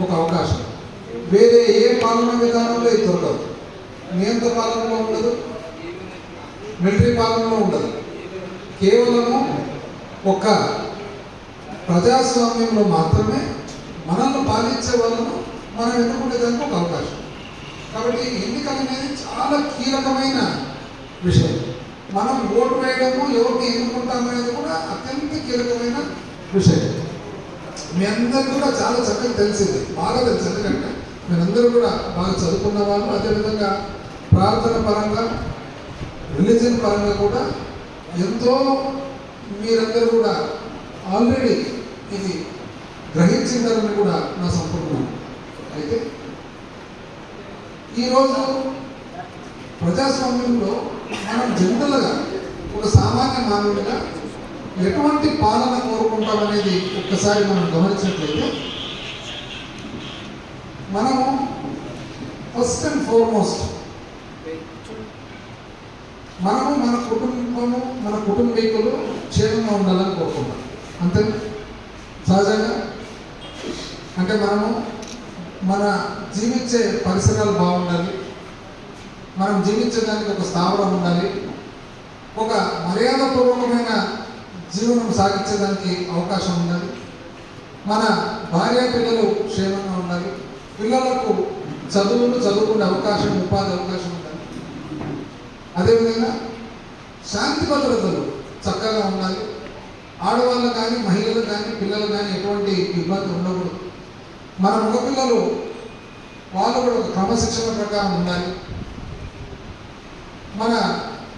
ఒక అవకాశం. వేరే ఏ పాలన విధానంలో ఇది దొరకదు నియంత్ర పాలనలో ఉండదు. మిలిటరీ పాలనలో ఉండదు. కేవలము ఒక ప్రజాస్వామ్యంలో మాత్రమే మనల్ని పాలించే వాళ్ళను మనం ఎన్నుకునేదానికి ఒక అవకాశం. కాబట్టి ఎన్నికలు అనేది చాలా కీలకమైన విషయం. మనం ఓటు వేయడము ఎవరిని ఎన్నుకుంటాం అనేది కూడా అత్యంత కీలకమైన విషయం. మీ అందరికీ కూడా చాలా చక్కగా తెలిసింది. బాగా తెలుసు ఎందుకంటే మీరందరూ కూడా బాగా చదువుకున్న వాళ్ళు అదేవిధంగా ప్రార్థన పరంగా రిలీజన్ పరంగా కూడా ఎంతో మీరందరూ కూడా ఆల్రెడీ ఇది గ్రహించిందని కూడా నా సంపూర్ణం అయితే ఈరోజు ప్రజాస్వామ్యంలో మనం జనరల్గా ఒక సామాన్య మానవుడిగా ఎటువంటి పాలన కోరుకుంటామనేది ఒక్కసారి మనం గమనించినట్లయితే మనము ఫస్ట్ అండ్ ఫార్మోస్ట్ మనము మన కుటుంబము మన కుటుంబీకులు క్షేమంగా ఉండాలని కోరుకుంటాం. అంతే సహజంగా? అంటే మనము మన జీవించే పరిసరాలు బాగుండాలి. మనం జీవించడానికి ఒక స్థావరం ఉండాలి. ఒక మర్యాదపూర్వకమైన జీవనం సాగించడానికి అవకాశం ఉండాలి మన భార్య పిల్లలు క్షేమంగా ఉండాలి. పిల్లలకు చదువులు చదువుకునే అవకాశం ఉపాధి అవకాశం ఉండాలి అదేవిధంగా శాంతి భద్రతలు చక్కగా ఉండాలి. ఆడవాళ్ళు కానీ మహిళలు కానీ పిల్లలు కానీ ఎటువంటి ఇబ్బంది ఉండకూడదు. మన మగపిల్లలు వాళ్ళు కూడా ఒక క్రమశిక్షణ ప్రకారం ఉండాలి. మన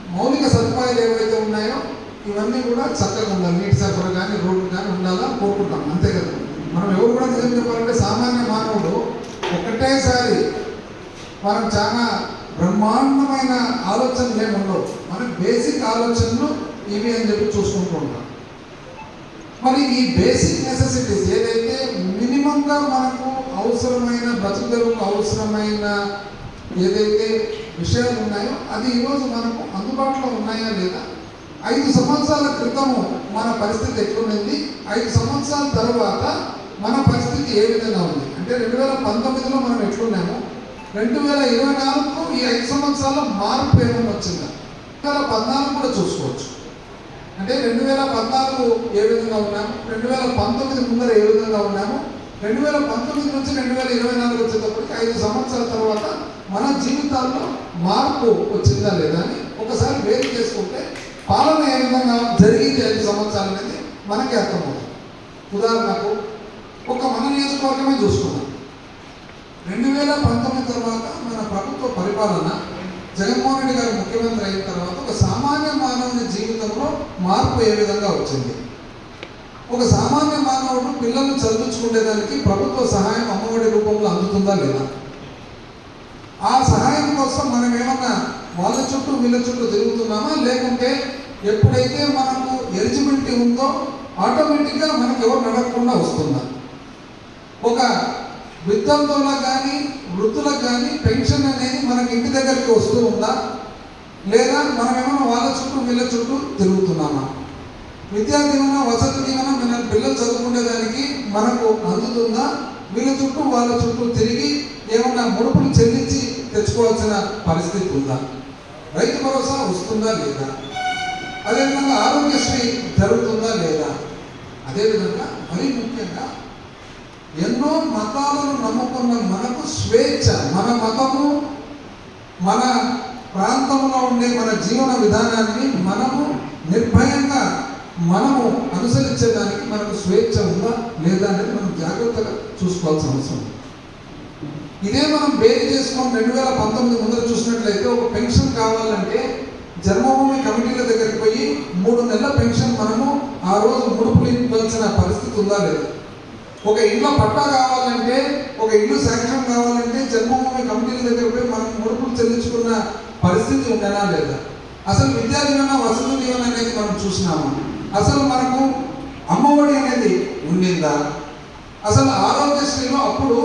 మౌలిక సదుపాయాలు ఏవైతే ఉన్నాయో ఇవన్నీ కూడా చక్కగా ఉండాలి. నీటి సరఫరా కానీ రోడ్లు కానీ ఉండాలని కోరుకుంటాం అంతే కదా. మనం ఎవరు కూడా నిజం చెప్పాలంటే సామాన్య మానవుడు ఒకటేసారి మనం చాలా బ్రహ్మాండమైన ఆలోచనలు ఏమి ఉండవు. మన బేసిక్ ఆలోచనలు ఇవి అని చెప్పి చూసుకుంటూ ఉంటాం. మరి ఈ బేసిక్ నెసెసిటీస్ ఏదైతే మినిమంగా మనకు అవసరమైన బ్రతుకులకు అవసరమైన ఏదైతే విషయాలు ఉన్నాయో అది ఈరోజు మనకు అందుబాటులో ఉన్నాయా లేదా? ఐదు సంవత్సరాల క్రితము మన పరిస్థితి ఎట్లుంది ఐదు సంవత్సరాల తర్వాత మన పరిస్థితి ఏ విధంగా ఉంది? అంటే రెండు వేల పంతొమ్మిదిలో మనం ఎట్లున్నాము? రెండు వేల ఇరవై నాలుగు ఈ ఐదు సంవత్సరాల మార్పు ఏమైనా వచ్చిందా? రెండు వేల పద్నాలుగు కూడా చూసుకోవచ్చు. అంటే రెండు వేల పద్నాలుగు ఏ విధంగా ఉన్నాము? రెండు వేల పంతొమ్మిది ముందర ఏ విధంగా ఉన్నాము? రెండు వేల పంతొమ్మిది నుంచి రెండు వేల ఇరవై నాలుగు వచ్చేటప్పటికి ఐదు సంవత్సరాల తర్వాత మన జీవితాల్లో మార్పు వచ్చిందా లేదా అని ఒకసారి వేరు చేసుకుంటే పాలన ఏ విధంగా జరిగింది ఐదు సంవత్సరాలు అనేది మనకి అర్థమవుతుంది. ఉదాహరణకు ఒక మన నియోజకవర్గమే చూసుకున్నాం రెండు వేల పంతొమ్మిది తర్వాత మన ప్రభుత్వ పరిపాలన జగన్మోహన్ రెడ్డి గారు ముఖ్యమంత్రి అయిన తర్వాత ఒక సామాన్య మానవుని జీవితంలో మార్పు ఏ విధంగా వచ్చింది? ఒక సామాన్య మానవుడు పిల్లలు చదివించుకునేదానికి ప్రభుత్వ సహాయం అమ్మఒడి రూపంలో అందుతుందా లేదా? ఆ సహాయం కోసం మనం ఏమన్నా వాళ్ళ చుట్టూ వీళ్ళ చుట్టూ తిరుగుతున్నామా? లేకుంటే ఎప్పుడైతే మనకు ఎలిజిబిలిటీ ఉందో ఆటోమేటిక్గా మనకు ఎవరు నడవకుండా వస్తుందా? ఒక విద్యార్థులకు కానీ వృద్ధులకు కానీ పెన్షన్ అనేది మనకి ఇంటి దగ్గరికి వస్తూ ఉందా? లేదా మనం ఏమైనా వాళ్ళ చుట్టూ వీళ్ళ చుట్టూ తిరుగుతున్నామా? విద్యా దీవెన వసతి దీవెన మన పిల్లలు చదువుకునే దానికి మనకు అందుతుందా? వీళ్ళ చుట్టూ వాళ్ళ చుట్టూ తిరిగి ఏమన్నా ముడుపులు చెల్లించి తెచ్చుకోవాల్సిన పరిస్థితి ఉందా? రైతు భరోసా వస్తుందా లేదా అదేవిధంగా ఆరోగ్యశ్రీ జరుగుతుందా లేదా అదేవిధంగా మరీ ముఖ్యంగా ఎన్నో మతాలను నమ్ముకున్న మనకు స్వేచ్ఛ మన మతము మన ప్రాంతంలో ఉండే మన జీవన విధానాన్ని మనము నిర్భయంగా మనము అనుసరించేదానికి మనకు స్వేచ్ఛ ఉందా లేదా అనేది మనం జాగ్రత్తగా చూసుకోవాల్సిన అవసరం ఉంది. ఇదే మనం బేరీ చేసుకొని రెండు వేల పంతొమ్మిది ముందర చూసినట్లయితే ఒక పెన్షన్ కావాలంటే జన్మభూమి కమిటీల దగ్గరికి పోయి మూడు నెలల పెన్షన్ మనము ఆ రోజు ముడుపులు ఇవ్వాల్సిన పరిస్థితి ఉందా లేదా? ఒక ఇంట్లో పట్టా కావాలంటే ఒక ఇల్లు శాంక్షన్ కావాలంటే జన్మభూమి కమిటీల దగ్గర పోయి మనం ముడుపులు చెల్లించుకున్న పరిస్థితి ఉండనా లేదా? అసలు విద్యా దీవెన వసతి దీవెన అనేది మనం చూసినాము? అసలు మనకు అమ్మఒడి అనేది ఉండిందా? అసలు ఆరోగ్యశ్రీలో అప్పుడు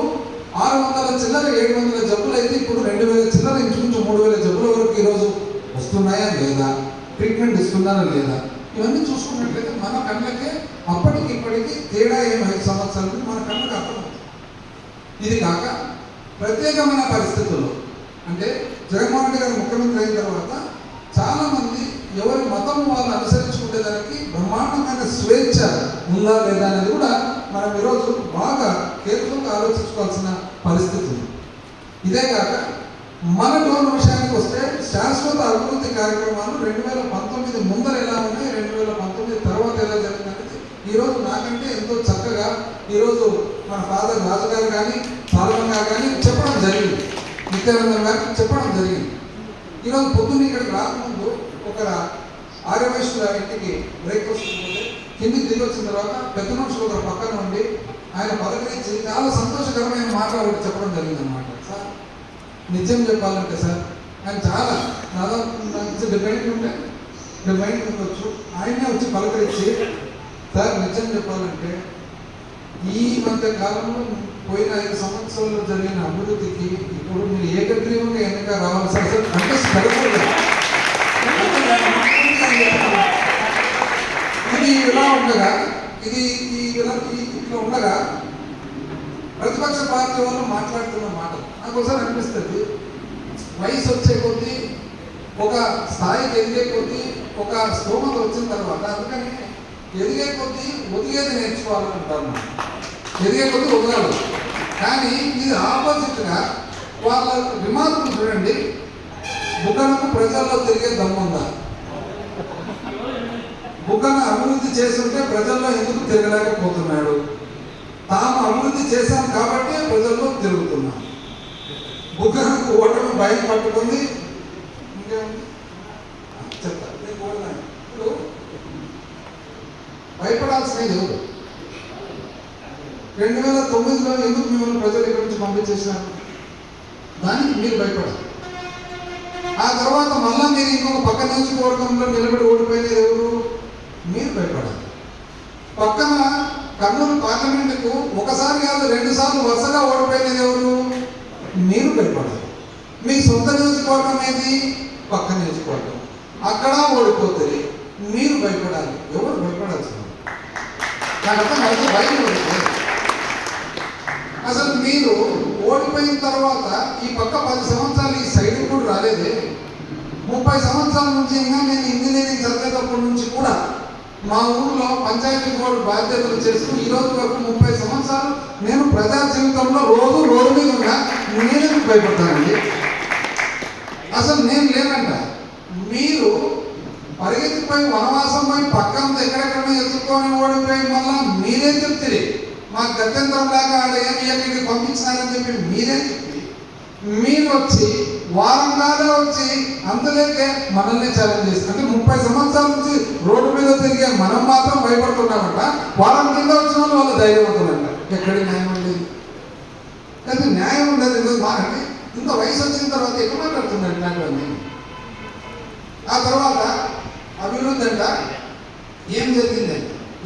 ఆరు వందల చిల్లర ఏడు వందల జబ్బులు అయితే ఇప్పుడు రెండు వేల చిల్లర ఇంచుమించు మూడు వేల జబ్బుల వరకు ఈరోజు వస్తున్నాయా లేదా? ట్రీట్మెంట్ ఇస్తున్నారా లేదా? ఇవన్నీ చూసుకున్నట్లయితే మన కళ్ళకే అప్పటికి ఇప్పటికి తేడా ఏం ఐదు సంవత్సరాలు మన కళ్ళకి అర్థమవుతుంది. ఇది కాక ప్రత్యేకమైన పరిస్థితుల్లో అంటే జగన్మోహన్ రెడ్డి గారు ముఖ్యమంత్రి అయిన తర్వాత చాలామంది ఎవరి మతం వాళ్ళు అనుసరించుకునేదానికి బ్రహ్మాండమైన స్వేచ్ఛ ఉందా లేదా అనేది కూడా మనం ఈరోజు బాగా కేర్ఫుల్గా ఆలోచించుకోవాల్సిన పరిస్థితి ఉంది. ఇదే కాక మన టోన్ విషయానికి వస్తే శాశ్వత అభివృద్ధి కార్యక్రమాలు రెండు వేల పంతొమ్మిది ముందర ఎలా ఉన్నాయి రెండు వేల పంతొమ్మిది తర్వాత ఎలా జరిగిందనేది ఈరోజు నాకంటే ఎంతో చక్కగా ఈరోజు మన ఫాదర్ రాజు గారు కానీ సాల్మన్ గారు కానీ చెప్పడం జరిగింది. నిత్యానందన్ గారు చెప్పడం జరిగింది. ఈరోజు పొద్దున్న ఇక్కడికి రాకముందు ఒక ఆర్యవేశ్వర ఇంటికి బ్రేక్ఫాస్ట్ కిందికి తిరిగి వచ్చిన తర్వాత పెద్ద మనుషులు ఒకరు పక్కన ఉండి ఆయన పలకరించి చాలా సంతోషకరమైన మాట చెప్పడం జరిగింది అనమాట సార్ నిజం చెప్పాలంటే సార్ ఆయన చాలా దాదాపు డిపెండ్ ఉంటే డిపెండ్ ఉండొచ్చు. ఆయనే వచ్చి పలకరించి సార్ నిజం చెప్పాలంటే ఈ మధ్య కాలంలో పోయిన ఐదు సంవత్సరాల్లో జరిగిన అభివృద్ధికి ఇప్పుడు మీరు ఏకగ్రీవంగా ఎన్నిక రావాలి? సార్ సార్ అంటే ఇది ఇలా ఉండగా ఇది ఈ ఇలా ఇట్లా ఉండగా ప్రతిపక్ష పార్టీ వాళ్ళు మాట్లాడుతున్న మాట. నాకు ఒకసారి అనిపిస్తుంది వయసు వచ్చే కొద్దీ ఒక స్థాయికి ఎదిగే కొద్దీ ఒక స్తోమత వచ్చిన తర్వాత అందుకని ఎదిగే కొద్దీ ఒదిగేది నేర్చుకోవాలని అంటాను ఎదిగే కొద్దీ వదలాలి కానీ ఇది ఆపోజిట్గా వాళ్ళ రిమార్కులు చూడండి బుగ్గనకు ప్రజల్లో తిరిగే దమ్ముందా బుక్కను అభివృద్ధి చేస్తుంటే ప్రజల్లో ఎందుకు తిరగలేకపోతున్నాడు? తాము అభివృద్ధి చేశాం కాబట్టి ప్రజల్లో తిరుగుతున్నాం. బుగ్గనకు ఓటమి భయం పట్టుకుంది చెప్తా. ఇప్పుడు భయపడాల్సినది రెండు వేల తొమ్మిదిలో ఎందుకు మిమ్మల్ని ప్రజలు ఇక్కడి నుంచి పంపించేసినారు దానికి మీరు భయపడాలి. ఆ తర్వాత మళ్ళా మీరు ఇంకొక పక్క నియోజకవర్గంలో నిలబడి ఓడిపోయినది ఎవరు? మీరు భయపడాలి పక్కన కర్నూలు పార్లమెంటుకు ఒకసారి కాదు రెండు సార్లు వరుసగా ఓడిపోయినది ఎవరు? మీరు భయపడాలి మీ సొంత నియోజకవర్గం ఏది? పక్క నియోజకవర్గం. అక్కడ ఓడిపోతుంది మీరు భయపడాలి. ఎవరు భయపడాల్సింది నాకు అర్థం భయం అసలు మీరు ఓడిపోయిన తర్వాత ఈ పక్క పది సంవత్సరాలు ఈ సైడ్ కూడా రాలేదే. ముప్పై సంవత్సరాల నుంచి ఇంకా నేను ఇంజనీరింగ్ చదివేటప్పటి నుంచి కూడా మా ఊర్లో పంచాయతీ బోర్డు బాధ్యతలు చేస్తూ ఈ రోజు వరకు ముప్పై సంవత్సరాలు నేను ప్రజా జీవితంలో రోజు రోడ్డు మీద ఉన్నా నేనెందుకు భయపడతానండి? అసలు నేను లేనంట. మీరు పరిగెత్తిపోయి వనవాసం పోయి పక్కన ఎక్కడెక్కడ ఎత్తుకొని ఓడిపోయి మళ్ళా మీరే చెప్తే మాకు గత్యంతరం లేక ఆడ ఏమి ఎక్కడికి పంపించినారని చెప్పి మీరే చెప్పి మీరు వచ్చి వారం కాలే వచ్చి అందులోకే మనల్ని ఛాలెంజ్ చేస్తుంది అంటే ముప్పై సంవత్సరాల నుంచి రోడ్డు మీద తిరిగే మనం మాత్రం భయపడుతున్నామంట వారం కింద వచ్చిన వాళ్ళు వాళ్ళు ధైర్యవంతులంట. ఎక్కడ న్యాయం ఉండేది కానీ న్యాయం ఉండదు. ఎందుకు? ఇంత వయసు వచ్చిన తర్వాత ఎక్కడ మాట్లాడుతున్నారు ఇట్లాంటివన్నీ? ఆ తర్వాత అభివృద్ధి అంట. ఏం జరిగింది?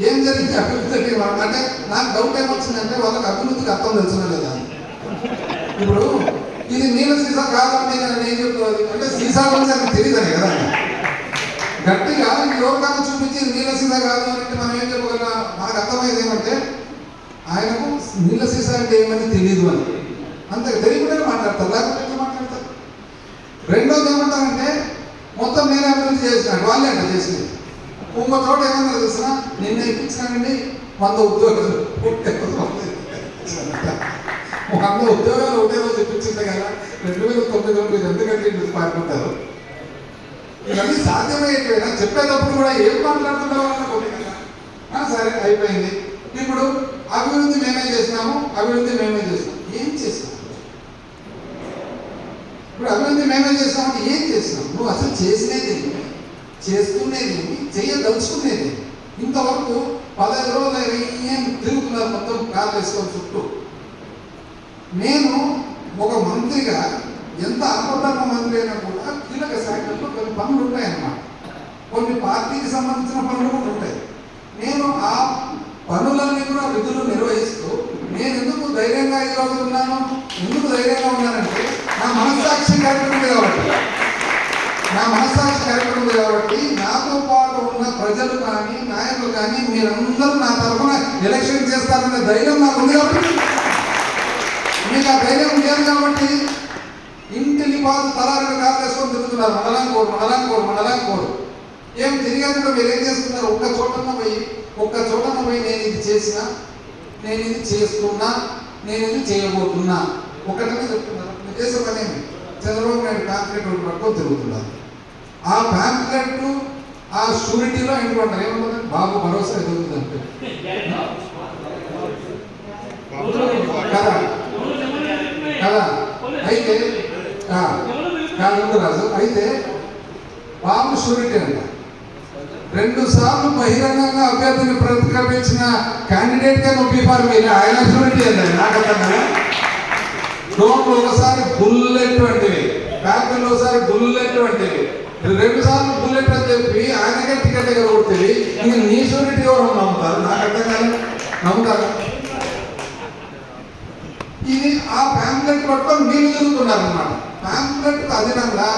ఏం జరిగింది అభివృద్ధి అంటే అంటే నాకు డౌట్ ఏమొచ్చిందంటే వాళ్ళకి అభివృద్ధికి అర్థం తెలిసిన లేదా? ఇప్పుడు ఇది నీళ్ళ సీసా కాదండి నేను ఏం చెప్తుంది అంటే సీసా గురించి నాకు తెలియదని కదా. గట్టిగా ఈ లోకాన్ని చూపించి నీళ్ళ సీసా కాదు అని అంటే మనం ఏం చెప్పగలం మనకు అర్థమయ్యేది ఏమంటే ఆయనకు నీళ్ళ సీసా అంటే ఏమని తెలియదు అని. అంతే తెలియకుండా మాట్లాడతారు. లేకపోతే మాట్లాడతారు? రెండోది ఏమంటారంటే మొత్తం నేను అభివృద్ధి చేసినాడు వాళ్ళే అంట చేసింది. ఇంకో చోట ఏమన్నా తెలిసిన నిన్న ఇప్పించినానండి వంద ఉద్యోగాలు. ఒక రోజు ఉద్యోగాలు ఒకటే రోజు ఇప్పించింది కదా రెండు వేల తొమ్మిదిలో మీరు ఎందుకంటే ఇంటికి పారిపోతారు ఇవన్నీ సాధ్యమయ్యేటివేనా? చెప్పేటప్పుడు కూడా ఏం మాట్లాడుతున్నావు అనుకోండి కదా. సరే అయిపోయింది. ఇప్పుడు అభివృద్ధి మేమే చేసినాము అభివృద్ధి మేమే చేసినాము. ఏం చేసినాము ఇప్పుడు అభివృద్ధి మేమే చేస్తామంటే ఏం చేసినావు? నువ్వు అసలు చేసినది చేస్తున్నది చేయదలుచుకునేది ఇంతవరకు పదహైదు రోజులు ఏం తిరుగుతున్నారు మొత్తం కాలు వేసుకొని చుట్టూ? నేను ఒక మంత్రిగా ఎంత అపధర్మ మంత్రి అయినా కూడా కీలక శాఖల్లో కొన్ని పనులు ఉంటాయన్నమాట. కొన్ని పార్టీకి సంబంధించిన పనులు కూడా ఉంటాయి. నేను ఆ పనులన్నీ కూడా విధులు నిర్వహిస్తూ నేను ఎందుకు ధైర్యంగా ఈ రోజు ఉన్నాను? ఎందుకు ధైర్యంగా ఉన్నానంటే నా మనస్సాక్షి కార్యక్రమం కాబట్టి. నా మనస్సాక్షి కార్యక్రమం కాబట్టి నాతో పాటు ఉన్న ప్రజలు కానీ నాయకులు కానీ మీరందరూ నా తరఫున ఎలక్షన్ చేస్తారనే ధైర్యం నాకు ఉంది కాబట్టి మీకు ఆ ధైర్యం లేదు కాబట్టి ఇంటిని పాదు తలారిని కాపేసుకొని తిరుగుతున్నారు. మండలం కోరు మండలం కోరు మండలం కోరు ఏం తిరిగేది కూడా మీరు ఏం చేస్తున్నారు? ఒక్క చోటన పోయి ఒక్క చోటన పోయి నేను ఇది చేసిన నేను ఇది చేస్తున్నా నేను ఇది చేయబోతున్నా. ఒకటనే చెప్తున్నారు. మీరు చేసే పనేమి చంద్రబాబు నాయుడు కాంక్రీట్ ఒకటి పట్టుకొని తిరుగుతున్నారు. ఆ ప్యాంప్లెట్ ఆ షూరిటీలో ఏంటి అంటారు ఏమంటారు బాబు భరోసా ఎదుగుతుందంటే కదా? కదా? అయితే కాదు రాజు. అయితే బాబు షూరిటీ అంట రెండు సార్లు బహిరంగంగా అభ్యర్థిని ప్రతిపాదించిన క్యాండిడేట్గా నొప్పి ఫార్ మీరు. ఆయన షూరిటీ అండి నాకు డోన్లు ఒకసారి బుల్లెట్ వంటివి ప్యాకెట్లు ఒకసారి బుల్లెట్ వంటివి రెండు సార్లు బుల్లెట్ అని చెప్పి ఆయనకే టికెట్ దగ్గర కొడుతుంది నీ షూరిటీ ఎవరు నమ్ముతారు? నాకు అర్థం కాదు నమ్ముతారు? ఇది ఆ ప్యాంప్లెట్ పట్టుకొని మీరు తిరుగుతున్నారు అనమాట ప్యాంప్లెట్ అదనంగా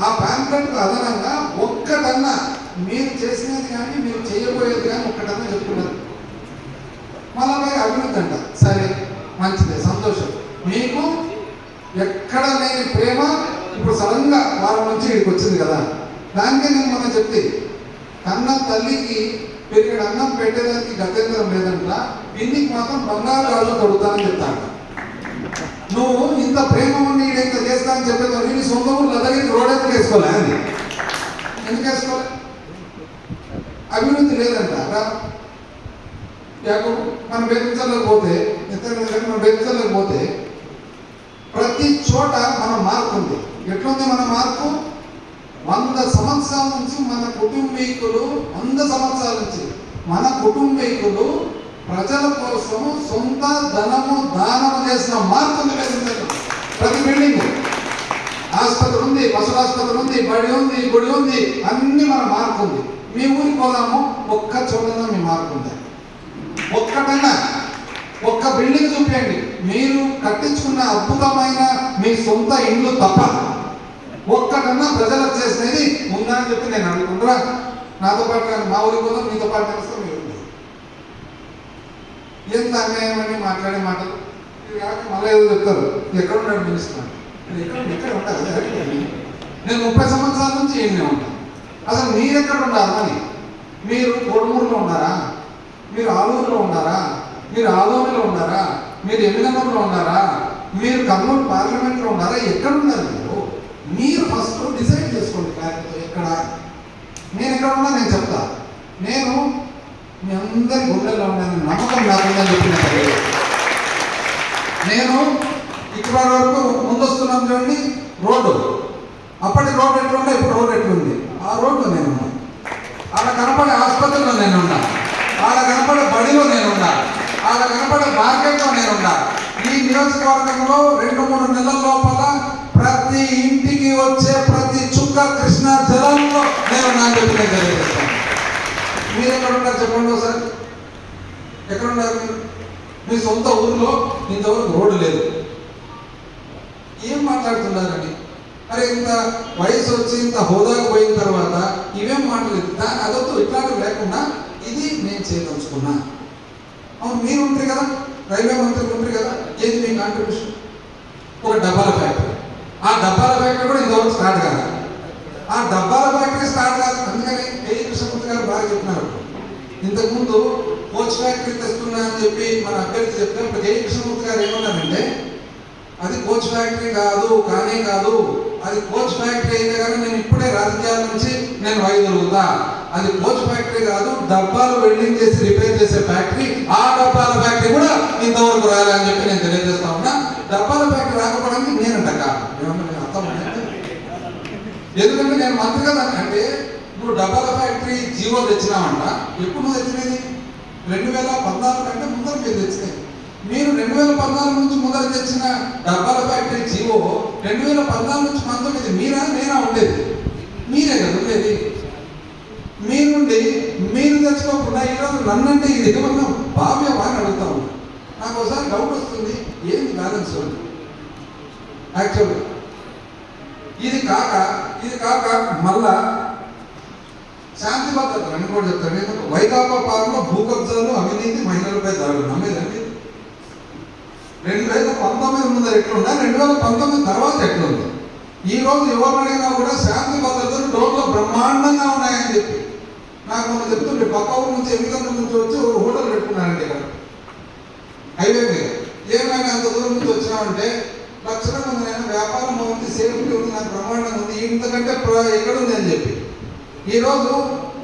ఆ ప్యాంప్లెట్ అదనంగా ఒక్కటన్నా మీరు చేసినది కానీ మీరు చేయబోయేది కానీ ఒక్కటన్నా చెప్తున్నారు. మళ్ళా అభివృద్ధి అంట. సరే మంచిదే సంతోషం. మీకు ఎక్కడ లేని ప్రేమ ఇప్పుడు సడన్గా వారం నుంచి ఇక్కడికి వచ్చింది కదా. దానికే నేను మనం చెప్తే కన్న తల్లికి పెరిగిన అన్నం పెట్టేదానికి గతేంద్రం లేదంట పిన్నికి మాత్రం బంగారు రాజు తొడుగుతానని చెప్తాను నువ్వు ఇంత ప్రేమ ఉండి ఇంత చేస్తా అని చెప్పేది నేను సొంత ఊరు దగ్గరికి రోడ్ ఎందుకు వేసుకోలే అని. ఎందుకు వేసుకోలే? అభివృద్ధి లేదంట రా. మనం బెదిరించలేక పోతే ఇతరులు మనం బెదిరించలేక పోతే ప్రతి చోట మన మార్పు ఉంది. ఎట్లుంది మన మార్పు? వంద సంవత్సరాల నుంచి మన కుటుంబీకులు వంద సంవత్సరాల నుంచి మన కుటుంబీకులు ప్రజల కోసం సొంత ధనము దానము చేసిన మార్పు ఉంది. ప్రతి బిల్డింగ్ ఆసుపత్రి ఉంది పశువుల ఆసుపత్రి ఉంది బడి ఉంది గుడి ఉంది అన్ని మన మార్పు ఉంది. మీ ఊరికి పోదాము ఒక్క చోటన మీ మార్పు ఉంది. ఒక్కటన్నా. ఒక్క బిల్డింగ్ చూపించండి మీరు కట్టించుకున్న అద్భుతమైన మీ సొంత ఇండ్లు తప్ప. ఒక్కటన్నా ప్రజలకు చేసినది ముందని చెప్పి నేను అనుకుంటున్నా. నాతో పాటు మా ఊరికి పోదాం మీతో పాటు కలిస్తే. ఎంత అన్యాయం అని మాట్లాడే మాటలు? మళ్ళీ ఏదో చెప్తారు. ఎక్కడ ఉన్నాడు మినిస్టర్? నేను ఎక్కడ ఎక్కడ ఉంటాను నేను ముప్పై సంవత్సరాల నుంచి ఏమి ఉంటాను అసలు మీరు ఎక్కడ ఉన్నారు అని? మీరు కోడుమూరులో ఉన్నారా? మీరు ఆలూరులో ఉన్నారా? మీరు ఆలోమిలో ఉన్నారా? మీరు ఎమ్మిగనూరులో ఉన్నారా? మీరు కర్నూలు పార్లమెంట్లో ఉన్నారా? ఎక్కడ ఉన్నారు మీరు? మీరు ఫస్ట్ డిసైడ్ చేసుకోండి క్లారిటీతో ఎక్కడ. నేను ఎక్కడ ఉన్నా నేను చెప్తా. నేను మీ అందరి గుండెల్లో ఉన్నాను నమ్మకం నాకుందని చెప్పిన నేను ఇక్కడ వరకు ముందొస్తున్నాం చూడండి రోడ్డు. అప్పటి రోడ్డు ఎట్లుండే ఇప్పుడు రోడ్డు ఎట్లుంది? ఆ రోడ్డు నేను అలా ఆడ కనపడే ఆసుపత్రిలో నేను ఉన్నా. ఆడ కనపడే బడిలో నేను ఉన్నా. ఆడ కనపడే మార్కెట్లో నేనున్నా ఈ నియోజకవర్గంలో రెండు మూడు నెలల లోపల ప్రతి ఇంటికి వచ్చే ప్రతి చుక్క కృష్ణ జలంలో నేను నా చెప్పి నేను తెలియజేస్తాను ఎక్కడున్నారు చెప్పండి ఒకసారి? ఎక్కడున్నారు? మీరు మీ సొంత ఊర్లో ఇంతవరకు రోడ్డు లేదు. ఏం మాట్లాడుతున్నారండి? అరే ఇంత వయసు వచ్చి ఇంత హోదాకు పోయిన తర్వాత ఇవేం మాట్లాడలేదు. దాని అదొద్దు ఇట్లాంటివి లేకుండా ఇది నేను చేయదలుచుకున్నా. అవును మీరు ఉంటారు కదా? రైల్వే మంత్రి ఉంటారు కదా? ఏది మీ కాంట్రిబ్యూషన్ ఒక డబ్బాల ఫ్యాక్టరీ ఆ డబ్బాల ఫ్యాక్టరీ కూడా ఇంతవరకు స్టార్ట్ కాదు ఆ డబ్బాల ఫ్యాక్టరీ స్టార్ట్ కాదు. అందుకని కేఈ కృష్ణమూర్తి గారు బాగా చెప్పినారు. ఇంతకుముందు కోచ్ ఫ్యాక్టరీ తెస్తున్నా అని చెప్పి మన అభ్యర్థి చెప్తే ఇప్పుడు కేఈ కృష్ణమూర్తి గారు ఏమన్నారంటే అది కోచ్ ఫ్యాక్టరీ కాదు కానే కాదు అది కోచ్ ఫ్యాక్టరీ అయితే కానీ నేను ఇప్పుడే రాజకీయాల నుంచి నేను వైదొలుగుతా అది కోచ్ ఫ్యాక్టరీ కాదు డబ్బాలు వెల్డింగ్ చేసి రిపేర్ చేసే ఫ్యాక్టరీ ఆ డబ్బాల ఫ్యాక్టరీ కూడా ఇంతవరకు రాయాలని చెప్పి నేను తెలియజేస్తా ఉన్నా. డబ్బాల ఫ్యాక్టరీ రాకపోవడానికి నేనంట కాదు ఏమన్నా అర్థం ఎందుకంటే నేను మంత్రి కదా అంటే ఇప్పుడు డబ్బాల ఫ్యాక్టరీ జీవో తెచ్చినామంట. ఎప్పుడు నువ్వు తెచ్చినది? రెండు వేల పద్నాలుగు కంటే ముందర మీరు తెచ్చినాయి మీరు రెండు వేల పద్నాలుగు నుంచి ముందర తెచ్చిన డబ్బాల ఫ్యాక్టరీ జీవో రెండు వేల పద్నాలుగు నుంచి పంతొమ్మిది మీరా నేనా ఉండేది? మీరే కదా ఉండేది. మీరుండి మీరు తెచ్చుకోకుండా ఈరోజు నన్నంటే ఇది ఏమన్నా భావ్యమా అని అడుగుతా ఉన్నా. నాకు ఒకసారి డౌట్ వస్తుంది ఏంది బ్యాలెన్స్ యాక్చువల్గా ఇది కాక ఇది కాక మళ్ళా శాంతి భద్రత అని కూడా చెప్తాను ఎందుకంటే వైకాపా పాలనలో భూ కబ్జాలు అవినీతి మహిళలపై దాడులు. నమ్మేదండి రెండు వేల పంతొమ్మిది ముందు ఎట్లుందా? రెండు వేల పంతొమ్మిది తర్వాత ఎట్లుంది? ఈ రోజు ఎవరు అడిగినా కూడా శాంతి భద్రతలు రోడ్లు బ్రహ్మాండంగా ఉన్నాయని చెప్పి. నాకు మొన్న చెప్తుంటే పక్క ఊరు నుంచి ఎన్నికల నుంచి వచ్చి ఒక హోటల్ పెట్టుకున్నానండి ఇక్కడ. హైవే మీద. ఏమైనా అంత దూరం నుంచి వచ్చినామంటే లక్షల మంది నేను వ్యాపారం బాగుంది సేఫ్టీ ఉంది నాకు బ్రహ్మాండంగా ఉంది ఇంతకంటే ఎక్కడ ఉంది అని చెప్పి. ఈరోజు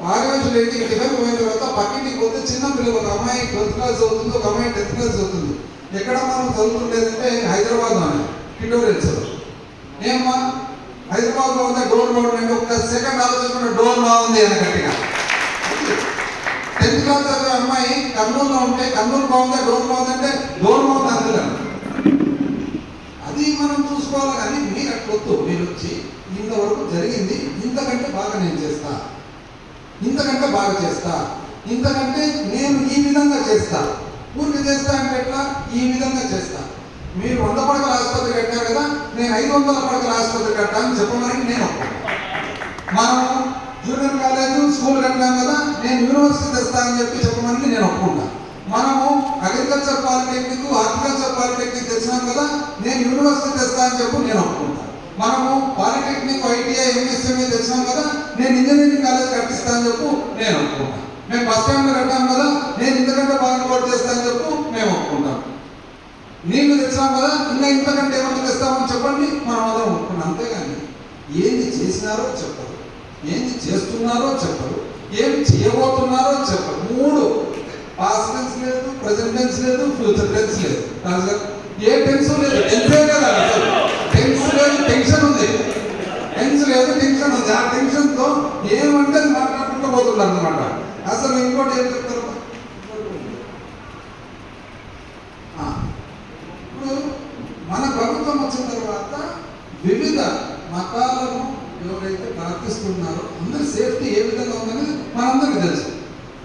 ఆరోజు లేని టిఫిన్ పోయిన తర్వాత పక్కింటికి పోతే చిన్న పిల్లలు ఒక అమ్మాయి ట్వెల్త్ క్లాస్ అవుతుంది ఒక అమ్మాయి టెన్త్ క్లాస్ అవుతుంది ఎక్కడ మనం చదువుతుండేదంటే హైదరాబాద్లోనే ట్యూటోరియల్స్ ఏమ్మా హైదరాబాద్లో ఉంటే డోర్ బాగుందంటే ఒక సెకండ్ ఆలోచించుకుంటే డోర్ బాగుంది అని గట్టిగా. టెన్త్ క్లాస్ చదివే అమ్మాయి కర్నూలులో ఉంటే కర్నూలు బాగుందా డోర్ బాగుందంటే డోర్ బాగుంది అందులో అది మనం చూసుకోవాలి కానీ మీరు అట్లొద్దు వచ్చి ఇంతవరకు జరిగింది ఇంతకంటే బాగా నేను చేస్తా. ఇంతకంటే బాగా చేస్తా. ఇంతకంటే నేను ఈ విధంగా చేస్తా. ఊరికి చేస్తా అంటే ఎట్లా? ఈ విధంగా చేస్తా. మీరు వంద పడకల ఆసుపత్రి కట్టారు కదా నేను ఐదు వందల పడకల ఆసుపత్రి కట్టాను చెప్పమని నేను మనం జూనియర్ కాలేజ్ స్కూల్ కట్టాం కదా నేను యూనివర్సిటీ తెస్తా అని చెప్పి చెప్పమని నేను ఒప్పుకుంటా. మనము అగ్రికల్చర్ పాలిటెక్నిక్ హార్టికల్చర్ పాలిటెక్నిక్ తెచ్చినాం కదా నేను యూనివర్సిటీ తెస్తా అని చెప్పి నేను ఒప్పుకుంటా. మనము పాలిటెక్నిక్ ఐటీఐ ఎంఎస్ఎంఏ తెచ్చినాం కదా నేను ఇంజనీరింగ్ కాలేజ్ కట్టిస్తా అని చెప్పు నేను ఒప్పుకుంటా. మేము బస్ స్టాండ్ కట్టాం కదా నేను ఇంతకంటే బాగా కోట్ చేస్తా అని చెప్పు మేము ఒప్పుకుంటాం. నీళ్ళు తెచ్చాం కదా ఇంకా ఇంతకంటే ఏమన్నా తెస్తామని చెప్పండి మనం అందరం ఒప్పుకున్నాం అంతేగాని ఏంది చేసినారో చెప్పరు. ఏంది చేస్తున్నారో చెప్పరు. ఏం చేయబోతున్నారో చెప్పరు. మూడు పాస్ట్ టెన్స్ లేదు ప్రజెంట్ టెన్స్ లేదు ఫ్యూచర్ టెన్స్ లేదు. ఏ టెన్స్ లేదు. టెన్సే కదా అసలు. లేదు టెన్షన్ ఉంది? టెన్స్ లేదు టెన్షన్ ఉంది. ఆ టెన్షన్తో ఏమంటే అది మాట్లాడుకుంటూ పోతున్నారు అనమాట అసలు ఇంకోటి ఏం చెప్తారు? ఆ, ఇప్పుడు మన ప్రభుత్వం వచ్చిన తర్వాత వివిధ మతాలను ఎవరైతే ప్రార్థిస్తున్నారో అందరి సేఫ్టీ ఏ విధంగా ఉందని మనందరికీ తెలుసు.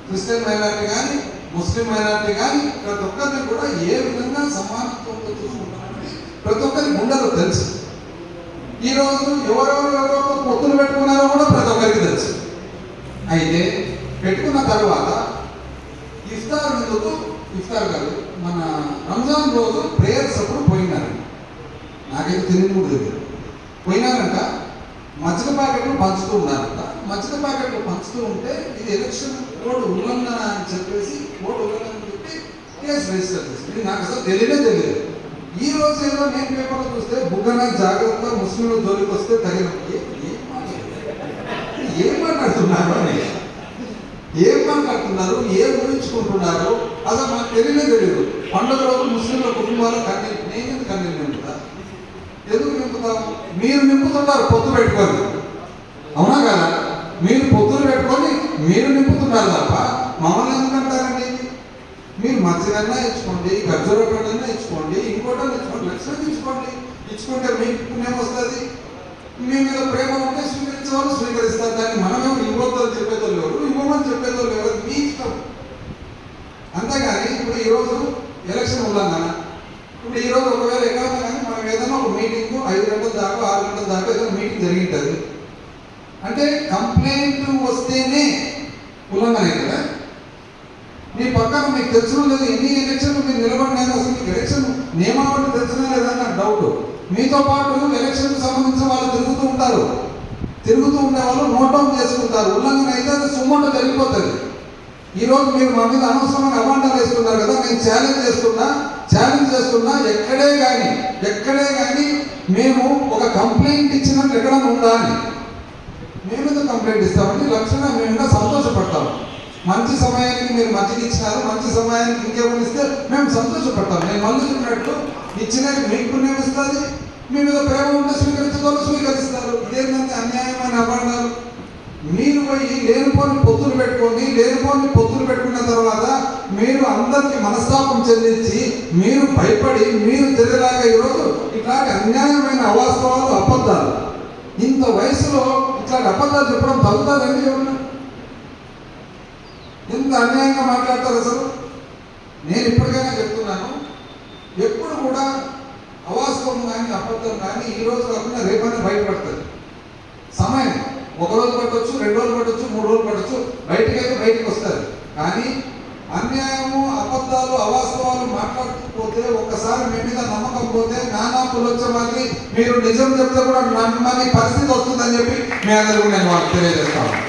క్రిస్టియన్ మైనార్టీ కానీ ముస్లిం మైనార్టీ కానీ ప్రతి ఒక్కరిని కూడా ఏ విధంగా సమానత్వంతో చూసుకుంటారని ప్రతి ఒక్కరి గుండెలో తెలుసు. ఈ రోజు ఎవరెవరు పొత్తులు పెట్టుకున్నారో కూడా ప్రతి ఒక్కరికి తెలుసు. అయితే పెట్టుకున్న తర్వాత ఇఫ్తార్ ఎందుకు? ఇఫ్తార్ కాదు మన రంజాన్ రోజు ప్రేయర్స్ అప్పుడు పోయినారు. నాకైతే తెలియదు కూడా తెలియదు. పోయినారంట మజ్జిగ ప్యాకెట్లు పంచుతూ ఉన్నారంట. మజ్జిగ ప్యాకెట్లు పంచుతూ ఉంటే ఇది ఎలక్షన్ కోడ్ ఉల్లంఘన అని చెప్పేసి కోడ్ ఉల్లంఘన అని చెప్పి కేసు రిజిస్టర్ చేసి ఇది నాకు అసలు తెలియనే తెలియదు. ఈ రోజు ఏదో నేను పేపర్లో చూస్తే బుగ్గన జాగ్రత్త ముస్లింలు జోలికి వస్తే తగిన ఏం మాట్లాడుతున్నారు? ఏం మాట్లాడుతున్నారు? ఏం మాట్లాడుతున్నారు? ఏం ఊహించుకుంటున్నారు? అసలు నాకు తెలియనే తెలియదు. పండుగ రోజు ముస్లింల కుటుంబాలు కన్నీళ్ళు నేను ఎందుకు నింపుతా? ఎందుకు నింపుతాం? మీరు నింపుతున్నారు పొత్తు పెట్టుకొని. అవునా కదా? మీరు పొత్తులు పెట్టుకొని మీరు నింపుతున్నారు తప్ప మమ్మల్ని ఎందుకంటారండి మీరు మధ్యనన్నా ఇచ్చుకోండి గజ్జల పండుగ ఇచ్చుకోండి ఇంకోటో ఇచ్చుకోండి లక్షణం ఇచ్చుకోండి. ఇచ్చుకుంటే మీకు పుణ్యం వస్తుంది. మీ మీద ప్రేమ ఉంటే స్వీకరించే స్వీకరిస్తారు. దాన్ని మనమేమో ఇవ్వద్దని చెప్పేతోళ్ళు ఎవరు? ఇవ్వమని చెప్పేతోళ్ళు ఎవరు? మీ ఇష్టం. అంతేగాని ఇప్పుడు ఈరోజు ఎలక్షన్ ఉల్లంఘన. ఇప్పుడు ఈరోజు ఒకవేళ ఎక్కడ కానీ మనం ఏదైనా ఒక మీటింగ్ ఐదు గంటల దాకా ఆరు గంటల దాకా ఏదైనా మీటింగ్ జరిగింటుంది. అంటే కంప్లైంట్ వస్తేనే ఉల్లంఘన కదా మీ పక్కన మీకు తెలిసిన లేదు ఎన్ని ఎలక్షన్లు మీరు నిలబడినారు అసలు మీకు ఎలక్షన్ నియమావళి తెలిసినా లేదా నాకు డౌట్ మీతో పాటు ఎలక్షన్ సంబంధించిన వాళ్ళు తిరుగుతూ ఉంటారు. తిరుగుతూ ఉండే వాళ్ళు నోట్ డౌన్ చేసుకుంటారు. ఉల్లంఘన అయితే అది సుమ్మట జరిగిపోతుంది. ఈరోజు మీరు మా మీద అనవసరమైన అవాండాలు వేస్తున్నారు కదా నేను ఛాలెంజ్ చేస్తున్నా ఛాలెంజ్ చేస్తున్నా ఎక్కడే కానీ ఎక్కడే కానీ మేము ఒక కంప్లైంట్ ఇచ్చినట్టు ఎక్కడ ఉండాలి. మేమేదో మేము కంప్లైంట్ ఇస్తామండి లక్షణ మేము సంతోషపడతాం. మంచి సమయానికి మీరు మంచిగా ఇచ్చినారు మంచి సమయానికి ఇంకేమైనా ఇస్తే మేము సంతోషపడతాం. నేను మళ్ళీ చెప్పినట్లు ఇచ్చినట్టు మీకు పుణ్యం ఇస్తుంది మీ మీద ప్రేమ ఉంటే స్వీకరించుకోవాలి స్వీకరిస్తారు. ఇదేంటంటే అన్యాయమైన అభాండాలు మీరు పోయి లేనిపోని పొత్తులు పెట్టుకొని లేనిపోని పొత్తులు పెట్టుకున్న తర్వాత మీరు అందరికి మనస్తాపం చెందించి మీరు భయపడి మీరు తెలియలాగా ఈరోజు ఇట్లాంటి అన్యాయమైన అవాస్తవాలు అబద్ధాలు. ఇంత వయసులో ఇట్లాంటి అబద్ధాలు చెప్పడం తగ్గుతుందండి ఏమన్నా ఎంత అన్యాయంగా మాట్లాడతారు అసలు? నేను ఇప్పటికే చెప్తున్నాను ఎప్పుడు కూడా అవాస్తవం కానీ కానీ ఈ రోజు కాకుండా రేపైనా బయటపడుతుంది. సమయం. ఒక రోజు పట్టొచ్చు రెండు రోజులు పట్టొచ్చు మూడు రోజులు పట్టొచ్చు బయటికి అయితే బయటకు వస్తుంది. కానీ అన్యాయము అబద్ధాలు అవాస్తవాలు మాట్లాడకపోతే ఒక్కసారి మీ మీద నమ్మకం పోతే నానా పులొచ్చమని మీరు నిజం చెప్తే కూడా నమ్మని పరిస్థితి వస్తుందని చెప్పి మీ అందరూ నేను వాళ్ళకి తెలియజేస్తాను.